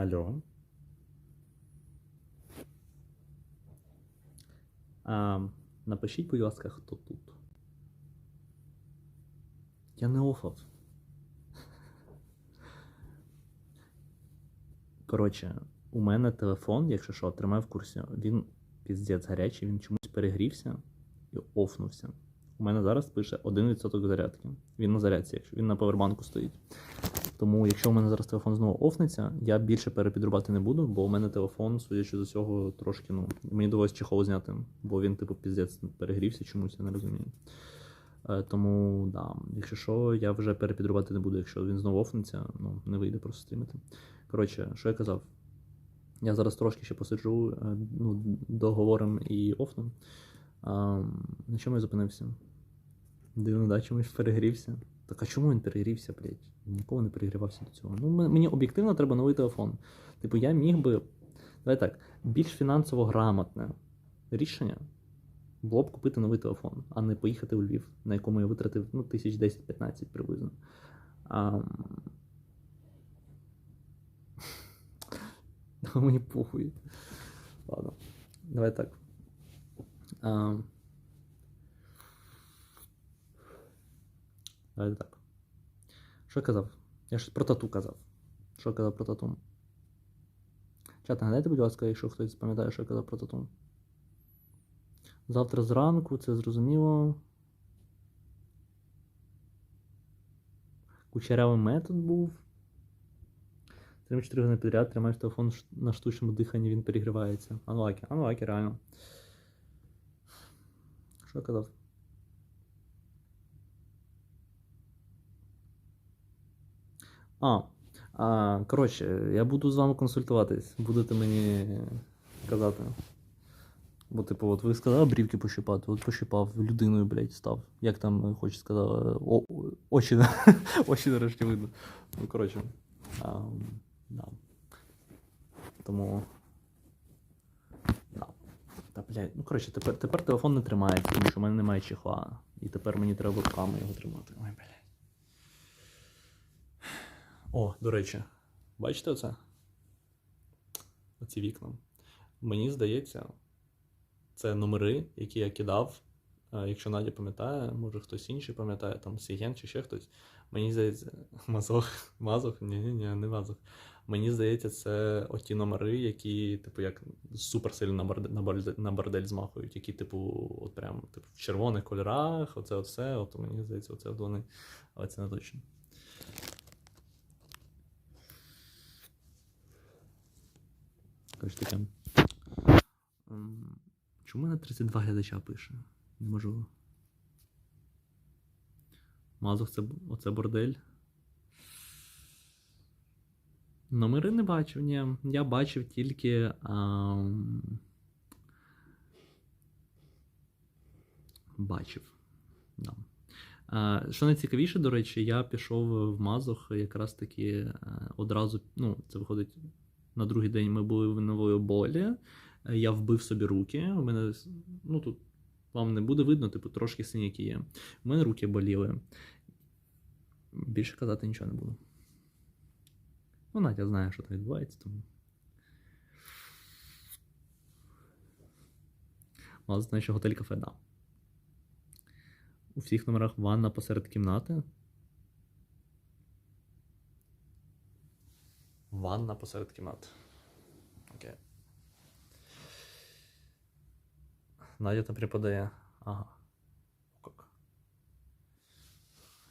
Алло. А, напишіть, будь ласка, хто тут. Я не офав. Коротше, у мене телефон, якщо що, тримай в курсі, він піздець гарячий, він чомусь перегрівся і офнувся. У мене зараз пише 1% зарядки. Він на зарядці, якщо він на повербанку стоїть. Тому, якщо у мене зараз телефон знову офнеться, я більше перепідрубати не буду, бо у мене телефон, судячи з усього, трошки, ну, мені довелось чехол зняти, бо він, типу, піздець перегрівся чомусь, я не розумію. Е, тому, да, якщо що, я вже перепідрубати не буду, якщо він знову офнеться, ну, не вийде просто стрімити. Коротше, що я казав? Я зараз трошки ще посиджу, е, ну, договорим і офну. А, на чому я зупинився? Дивно, да, чомусь перегрівся. Так а чому він перегрівся, блядь? Ніколи не перегрівався до цього. Ну, мені об'єктивно треба новий телефон. Типу, я міг би. Давай так, більш фінансово грамотне рішення було б купити новий телефон, а не поїхати у Львів, на якому я витратив ну, тисяч 10-15 приблизно. А... Мені похуй. Ладно. Давай так. А... Давай так. Що казав? Я щось про тату казав. Що казав про тату? Чат, нагадайте, будь ласка, якщо хтось пам'ятає, що я казав про тату. Завтра зранку, це зрозуміло. Кучерявий метод був. 3-4 години підряд тримаєш телефон на штучному диханні, він перегрівається. Анлакі, анлакі, реально. Що я казав? А, а, коротше, я буду з вами консультуватись. Будете мені казати. Бо, типу, от ви сказали брівки пощипати, от пощипав, людиною, блядь, став. Як там, хоч сказали, о, очі, очі нарешті видно. Ну, коротше. А, да. Тому. Да. Та, блядь, ну коротше, тепер, тепер телефон не тримається, тому що в мене немає чехла. І тепер мені треба руками його тримати. Ой, блядь. О, до речі, бачите оце? Оці вікна. Мені здається, це номери, які я кидав. Якщо Надя пам'ятає, може хтось інший пам'ятає, там Сіген чи ще хтось. Мені здається, Мазох, Мазох? Ні, ні, ні, не Мазох. Мені здається, це оті номери, які, типу, як супер сильно на бордель, змахують, які, типу, от прям типу, в червоних кольорах, оце все. От мені здається, оце от вони, але це не точно. Коротше таке. Чому на 32 глядача пише? Не можу. Мазух це оце бордель. Номери не бачив, ні. Я бачив тільки. ам, Бачив. Да. А, що найцікавіше, до речі, я пішов в Мазух якраз таки е, одразу. Ну, це виходить на другий день ми були в нової болі. Е, Я вбив собі руки. У мене, ну тут вам не буде видно, типу, трошки синяки є. У мене руки боліли. Більше казати нічого не буду. Ну, Надя знає, що там відбувається, тому. Мала знає, що готель кафе, да. У всіх номерах ванна посеред кімнати. Ванна посеред кімнати. Окей. Надя там преподає. Ага. Как.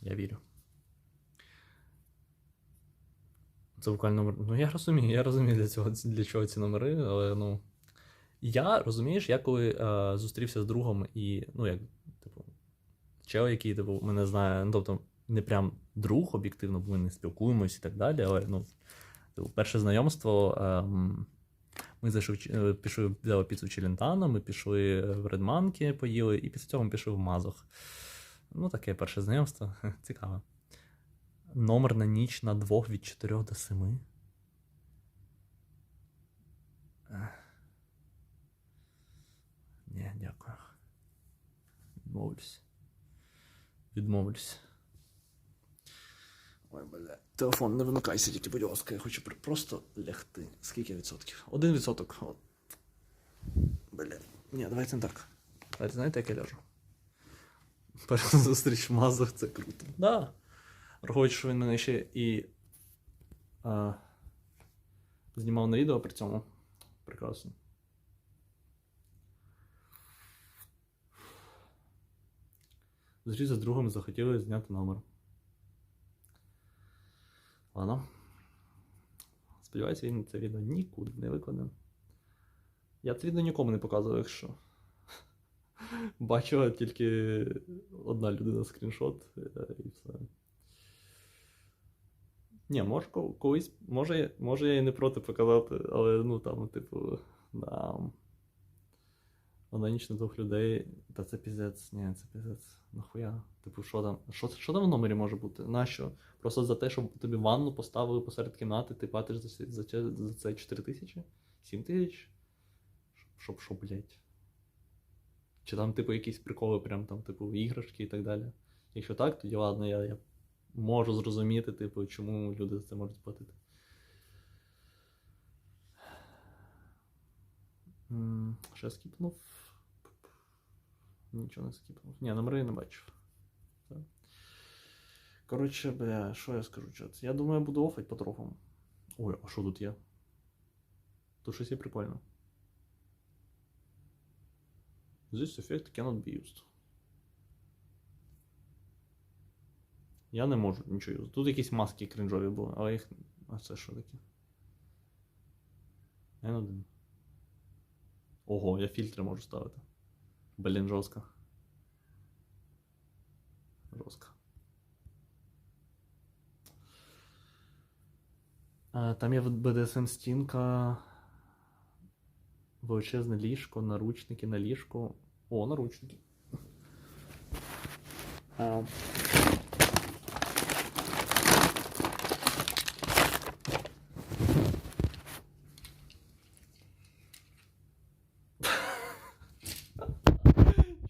Я вірю. Це буквально номер. Ну, я розумію, я розумію для цього для чого ці номери, але ну. Я розумієш, я коли е, зустрівся з другом і, ну, як, типу, чел, який, типу, мене знає, ну, тобто, не прям друг об'єктивно, бо ми не спілкуємось і так далі, але ну, перше знайомство. Ем, ми зайшов, е, пішли, взяли піцу Челентано, ми пішли в Редманки, поїли, і після цього ми пішли в Мазох. Ну, таке перше знайомство. Цікаво. Номер на ніч на двох від 4 до 7. Ні, дякую. Відмовлюсь. Відмовлюсь. Ой, бля. Телефон, не вимикайся, тільки, будь ласка, я хочу просто лягти. Скільки відсотків? Один відсоток. От. Бля. Ні, давайте не так. Давайте знаєте, як я ляжу? Перша зустріч в мазах це круто. Да. Враховуючи, що він мене ще і а, знімав на відео при цьому. Прекрасно. Зустрівся з другом захотіли зняти номер. Ладно. Сподіваюся, він це відео нікуди не викладе. Я це відео нікому не показував, якщо. Бачила тільки одна людина скріншот е, і все. Ні, може ко- колись, може, може я і не проти показати, але ну там, типу, да. Онанічно двох людей. Та це піздець, ні, це піздець. Нахуя? Типу, що там? Що, що там в номері може бути? Нащо? Просто за те, щоб тобі ванну поставили посеред кімнати, ти платиш за, за, це- за це 4 тисячі? 7 тисяч? Щоб що, блять? Чи там, типу, якісь приколи, прям там, типу, іграшки і так далі. Якщо так, тоді ладно, я, я можу зрозуміти, типу, чому люди за це можуть платити. Що скіпнув? Нічого не скіпнув. Ні, номери я не бачив. Коротше, бля, що я скажу, чат? Я думаю, я буду офать потроху. Ой, а що тут є? Тут щось є прикольно. This effect cannot be used. Я не можу нічого юзати. Тут якісь маски кринжові були, але їх. А це що таке? N1. Ого, я фільтри можу ставити. Блін, жорстко. Жорстко. Там є BDSM стінка. Величезне ліжко, наручники на ліжку. О, наручники. А.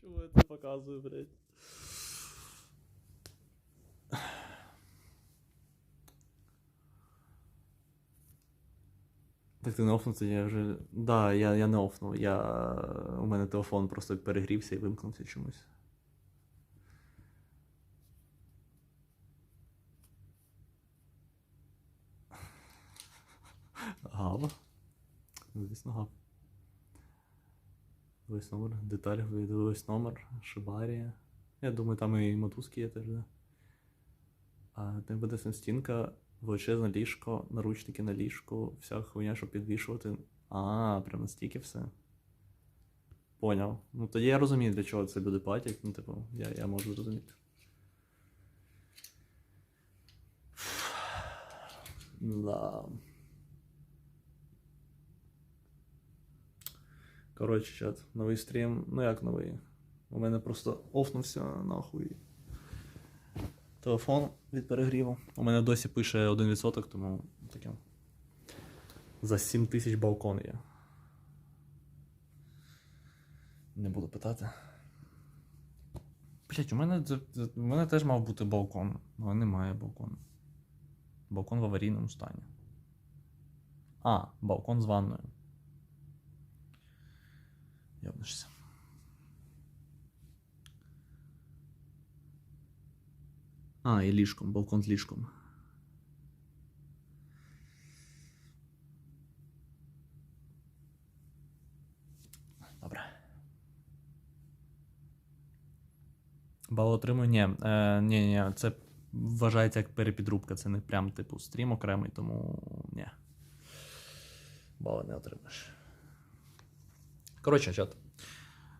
Чому я це показую, блядь? Так ти не офнув, це я вже. Да, я, я не офнув. Я... У мене телефон просто перегрівся і вимкнувся чомусь. Гава. Звісно, гав. Весь номер, деталь, весь номер, шибарія. Я думаю, там і мотузки є теж, да. А там буде стінка, величезне ліжко, наручники на ліжку, вся хуйня, щоб підвішувати. А, прям настільки все. Поняв. Ну тоді я розумію, для чого це люди платять. Ну, типу, я, я можу зрозуміти. Да. Коротше, чат, новий стрім. Ну як новий? У мене просто офнувся нахуй. Телефон від перегріву. У мене досі пише 1%, тому таке. За 7 тисяч балкон є. Не буду питати. Блять, у мене, у мене теж мав бути балкон, але немає балкону. Балкон в аварійному стані. А, балкон з ванною. Йобнешся. А, і ліжком, балкон з ліжком. Добре. Бал отримую? Ні, е, ні, ні, це вважається як перепідрубка, це не прям типу стрім окремий, тому ні. Бали не отримаєш. Коротше, чат.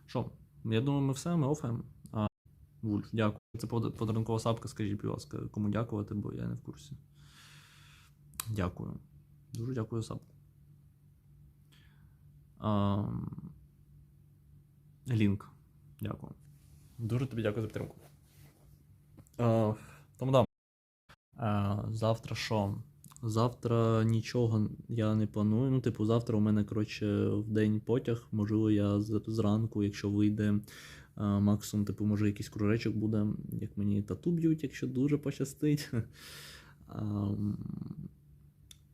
Що, я думаю, ми все, ми офаємо. А, Вульф, дякую. Це подарункова сапка, скажіть, будь ласка, кому дякувати, бо я не в курсі. Дякую. Дуже дякую за сапку. А, Лінк. Дякую. Дуже тобі дякую за підтримку. Тому да. Завтра що? Завтра нічого я не планую. Ну, типу, завтра у мене, коротше, в день потяг. Можливо, я зранку, якщо вийде а, максимум, типу, може, якийсь кружечок буде, як мені тату б'ють, якщо дуже пощастить.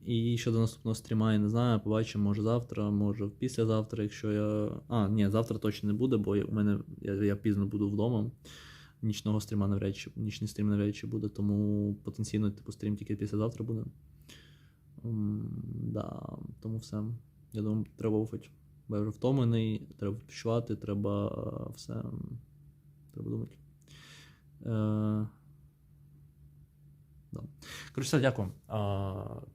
І щодо наступного стріма, я не знаю, побачимо, може завтра, може післязавтра, якщо я. А, ні, завтра точно не буде, бо у мене я, я пізно буду вдома. Нічного стріма навряд чи нічний стрім навряд чи буде, тому потенційно, типу, стрім тільки післязавтра буде. Да, тому все. Я думаю, треба уфати. Бо я вже втомлений, треба відпочивати, треба е, все. Треба думати. Е, да. Коротше, дякую.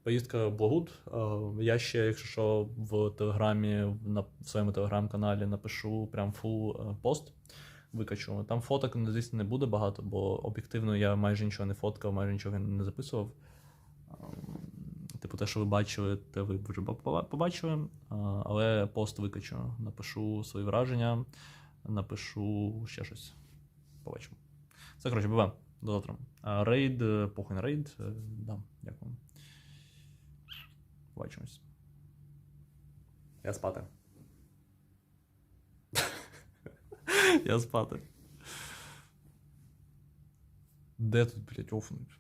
Поїздка Благуд. А, я ще, якщо що, в телеграмі, на в своєму телеграм-каналі напишу прям фул е, пост. Викачу. Там фоток, ну, звісно, не буде багато, бо об'єктивно я майже нічого не фоткав, майже нічого не записував. Типу, те, що ви бачили, те ви вже побачили. Але пост викачу. Напишу свої враження, напишу ще щось. Побачимо. Все, коротше, буває. До завтра. Рейд, е, похуй на рейд. е, Да, дякую. Побачимось. Я спати. Я спати. Де тут, блядь, офнуть?